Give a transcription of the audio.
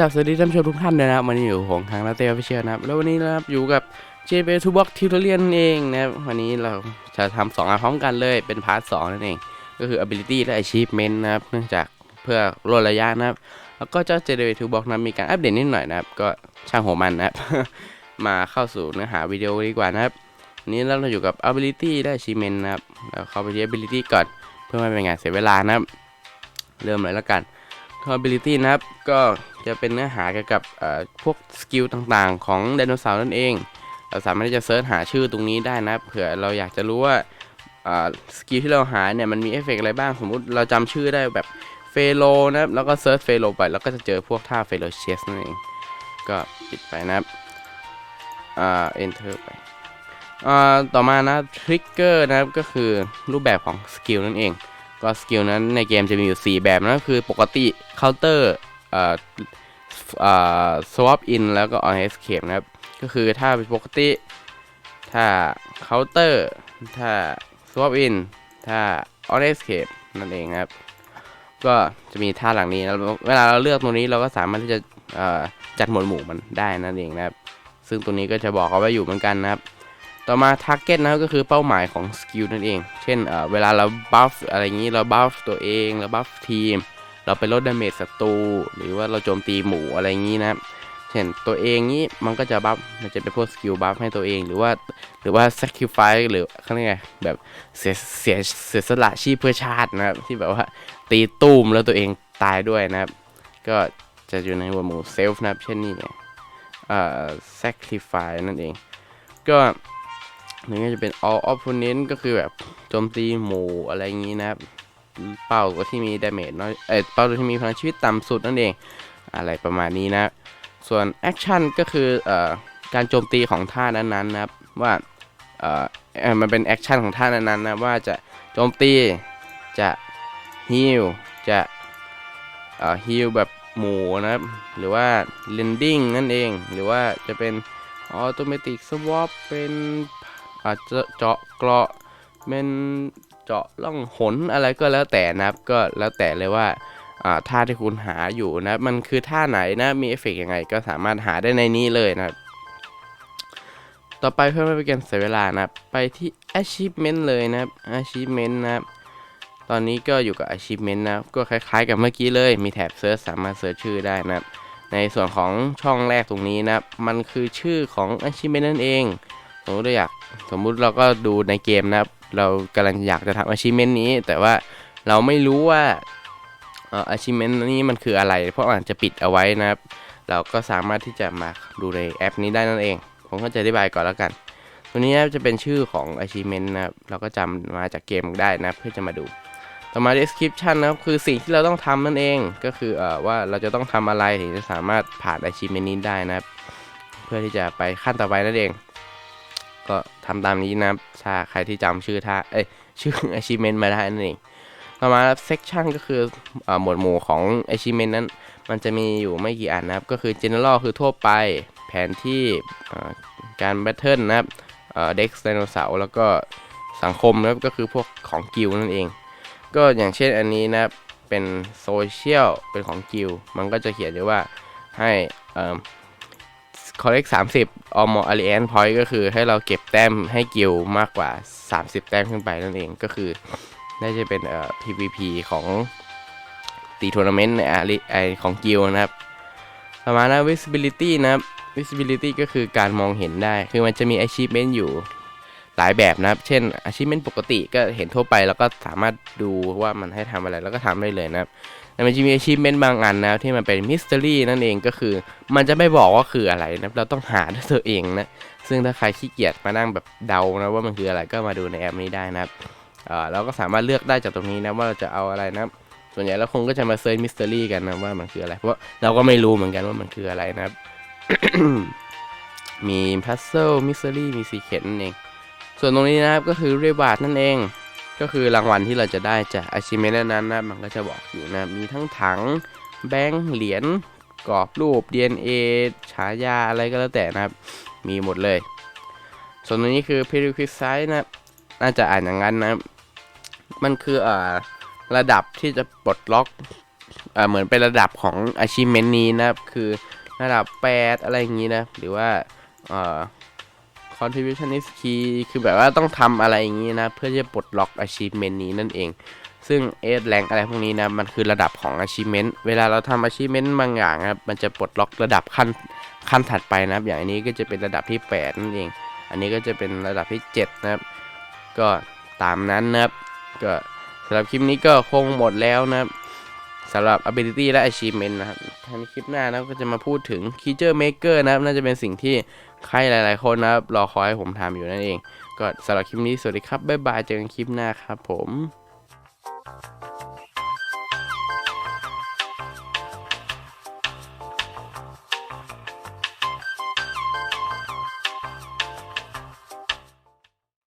ครับสวัสดีท่านผู้ชมทุกท่านเลยนะครับวันนี้อยู่ของทางลาเต้พิเชียนะครับ แล้ววันนี้นะครับอยู่กับ JB t o Box Tutorial เองนะครับวันนี้เราจะทำสองอันพร้อมกันเลยเป็นพาร์ทสองนั่นเอง ก็คือ ability และ achievement นะครับเนื่องจากเพื่อลดระยะนะครับ แล้วก็เจ้า JB t o Box นั้นมีการอัปเดตนิดหน่อยนะครับ ก็ช่างหัวมันนะครับ มาเข้าสู่เนื้อหาวิดีโอดีกว่านะครับนนี้เราอยู่กับ ability และ achievement นะครับเราเข้าไปที่ ability ก่อนเพื่อไม่เป็นการเสียเวลานะครับ เริ่มเลยแล้วกัน ability นะครับก็ จะเป็นเนื้อหาเกี่ยวกับพวกสกิลต่างๆ ของไดโนเสาร์นั่นเอง เราสามารถที่จะเซิร์ชหาชื่อตรงนี้ได้นะ เผื่อเราอยากจะรู้ว่าสกิลที่เราหาเนี่ยมันมีเอฟเฟกต์อะไรบ้าง สมมุติเราจำชื่อได้แบบเฟโลนะครับ แล้วก็เซิร์ชเฟโลไป แล้วก็จะเจอพวกท่าเฟโลเชสนั่นเอง ก็ปิดไปนะครับ อ่า enter ไป อ่า ต่อมานะทริกเกอร์นะครับ ก็คือรูปแบบของสกิลนั่นเอง ก็สกิลนั้นในเกมจะมีอยู่ 4 แบบนั่นก็คือปกติ counter เอ่อ เอ่อ swap in แล้วก็ on escape นะครับ ก็คือถ้าเป็นปกติ ถ้า counter ถ้า swap in ถ้า on escape นั่นเองครับ ก็จะมีท่าหลังนี้แล้วเวลาเราเลือกตัวนี้เราก็สามารถที่จะจัดหมวดหมู่มันได้นั่นเองนะครับ ซึ่งตัวนี้ก็จะบอกเอาไว้อยู่เหมือนกันนะครับ ต่อมา target นะครับก็คือเป้าหมายของสกิลนั่นเอง เช่นเออเวลาเราบัฟอะไรอย่างนี้เราบัฟตัวเองเราบัฟทีม เราไปลดดาเมจศัตรูหรือว่าเราโจมตีหมูอะไรอย่างนี้นะครับเช่นตัวเองนี้มันก็จะบัฟมันจะเป็นพวกสกิลบัฟให้ตัวเองหรือว่าหรือว่า sacrifice หรือเขาเรียกไงแบบเสียเสียเสียสละชีพเพื่อชาตินะครับ ที่แบบว่าตีตุ้มแล้วตัวเองตายด้วยนะครับ ก็จะอยู่ในหมวดหมู่ self นะครับ เช่นนี้ไงเอ่อ sacrifice นั่นเอง ก็หนี่ก็จะเป็น all opponent ก็คือแบบโจมตีหมู่อะไรอย่างนี้นะครับ เป้าตัวที่มีดาเมจน้อยเอ้ยเป้าตัวที่มีพลังชีวิตต่ำสุดนั่นเอง อะไรประมาณนี้นะ ส่วนแอคชั่นก็คือเอ่อการโจมตีของท่านั้นๆนะครับ ว่าเอ่อมันเป็นแอคชั่นของท่านั้นๆนะว่าจะโจมตีจะฮิลจะเอ่อฮิลแบบหมูนะครับ หรือว่าเลนดิ้งนั่นเอง หรือว่าจะเป็นออโตเมติกสวอปเป็นอาจจะเจาะเกราะเป็น เจาะล่องหนอะไรก็แล้วแต่นะครับ ก็แล้วแต่เลยว่าท่าที่คุณหาอยู่นะมันคือท่าไหนนะมีเอฟเฟกต์ยังไงก็สามารถหาได้ในนี้เลยนะครับ ต่อไปเพื่อไม่เป็นการเสียเวลานะครับ ไปที่ achievement เลยนะครับ achievement นะครับตอนนี้ก็อยู่กับ achievement นะครับ ก็คล้ายๆ กับเมื่อกี้เลยมีแถบเซิร์ชสามารถเซิร์ชชื่อได้นะครับ ในส่วนของช่องแรกตรงนี้นะครับ มันคือชื่อของ achievement นั่นเองสมมติเราอยากสมมุติเราก็ดูในเกมนะครับ เรากำลังอยากจะทำ achievement นี้ แต่ว่าเราไม่รู้ว่าอ่อ achievement นี้มันคืออะไร เพราะอาจจะปิดเอาไว้นะครับ เราก็สามารถที่จะมาดูในแอปนี้ได้นั่นเอง ผมก็จะอธิบายก่อนแล้วกัน ตัวนี้นจะเป็นชื่อของ achievement นะครับเราก็จำมาจากเกมได้นะเพื่อจะมาดูต่อมา description นะครับคือสิ่งที่เราต้องทำนั่นเองก็คือเอ่อว่าเราจะต้องทำอะไรถึงจะสามารถผ่าน achievement นี้ได้นะครับ เพื่อที่จะไปขั้นต่อไปนั่นเอง ก็ทำตามนี้นะครับถ้าใครที่จำชื่อท่าเอ้ยชื่อ achievement มาได้นั่นเองต่อมา section ก็คืออหมวดหมู่ของ achievement นั้น มันจะมีอยู่ไม่กี่อันนะครับ ก็คือ general คือทั่วไปแผนที่การ battle นะครับเอ่อ dex ไดโนเสาร์แล้วก็สังคมนะครับก็คือพวกของกิลนั่นเอง ก็อย่างเช่นอันนี้นะครับเป็นโซเชียลเป็นของกิลมันก็จะเขียนอยู่ว่าให้ เอ่อ collect 30 or more alliance point ก็คือให้เราเก็บแต้มให้กิลมากกว่า 30 แต้มขึ้นไปนั่นเองก็คือน่าจะเป็นเอ่อ PVP ของตีทัวร์นาเมนต์ในอาริไอของกิลนะครับประมาณนะ visibility นะครับ visibility ก็คือการมองเห็นได้ คือมันจะมี achievement อยู่ หลายแบบนะครับ เช่น achievement ปกติก็เห็นทั่วไป แล้วก็สามารถดูว่ามันให้ทำอะไรแล้วก็ทำได้เลยนะครับแต่มันจะมี achievement บางอันนะที่มันเป็น mystery นั่นเองก็คือ มันจะไม่บอกว่าคืออะไรนะเราต้องหาด้วยตัวเองนะซึ่งถ้าใครขี้เกียจมานั่งแบบเดานะว่ามันคืออะไรก็มาดูในแอปนี้ได้นะครับเราก็สามารถเลือกได้จากตรงนี้นะว่าเราจะเอาอะไรนะส่วนใหญ่แล้วคงก็จะมาเซิร์ชมิส t ต r รี่กันนะว่ามันคืออะไร เพราะเราก็ไม่รู้เหมือนกันว่ามันคืออะไรนะครับ มีพัซเซิลมิส t ต r รี่มีซีเคทนั่นเอง ส่วนตรงนี้นะครับก็คือเรบาร์ดนั่นเอง ก็คือรางวัลที่เราจะได้จากอาชิเมนนั้นนะมันก็จะบอกอยู่นะมีทั้งถังแบงค์เหรียญกรอบรูป DNA ฉายาอะไรก็แล้วแต่นะครับ มีหมดเลย ส่วนตรงนี้คือ prerequisite นะน่าจะอ่านอย่างนั้นนะมันคืออ่าระดับที่จะปลดล็อกอ่าเหมือนเป็นระดับของ achievement นี้นะครับ คือระดับ 8 อะไรอย่างนี้นะ หรือว่าเอ่อ contributionist key คือแบบว่าต้องทำอะไรอย่างนี้นะ เพื่อที่จะปลดล็อก achievement นี้นั่นเอง ซึ่ง S rank อะไรพวกนี้นะ มันคือระดับของ achievement เวลาเราทำ achievement บางอย่างนะครับมันจะปลดล็อกระดับขั้นขั้นถัดไปนะครับ อย่างอันนี้ก็จะเป็นระดับที่ 8 นั่นเอง อันนี้ก็จะเป็นระดับที่ 7 นะครับ ก็ตามนั้นนะครับ ก็สำหรับคลิปนี้ก็คงหมดแล้วนะครับ สำหรับ ability และ achievement นะครับในคลิปหน้านะก็จะมาพูดถึง creature maker นะครับน่าจะเป็นสิ่งที่ใครหลาย ๆ คนนะครับรอคอยให้ผมทำอยู่นั่นเอง ก็สำหรับคลิปนี้สวัสดีครับบ๊ายบายเจอกันคลิปหน้าครับผม